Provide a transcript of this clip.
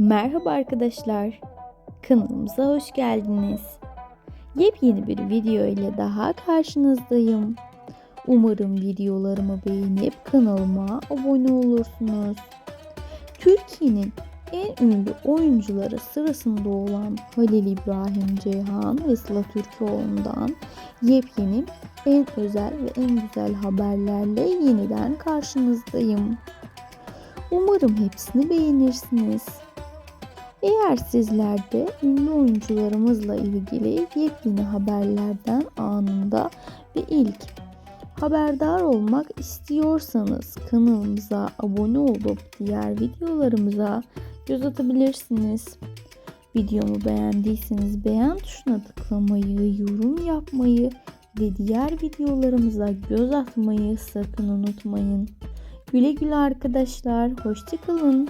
Merhaba arkadaşlar. Kanalımıza hoş geldiniz. Yepyeni bir video ile daha karşınızdayım. Umarım videolarımı beğenip kanalıma abone olursunuz. Türkiye'nin en ünlü oyuncuları sırasında olan Halil İbrahim Ceyhan ve Sıla Türkoğlu'ndan yepyeni en özel ve en güzel haberlerle yeniden karşınızdayım. Umarım hepsini beğenirsiniz. Eğer sizler de ünlü oyuncularımızla ilgili yepyeni haberlerden anında ve ilk haberdar olmak istiyorsanız kanalımıza abone olup diğer videolarımıza göz atabilirsiniz. Videomu beğendiyseniz beğen tuşuna tıklamayı, yorum yapmayı ve diğer videolarımıza göz atmayı sakın unutmayın. Güle güle arkadaşlar. Hoşçakalın.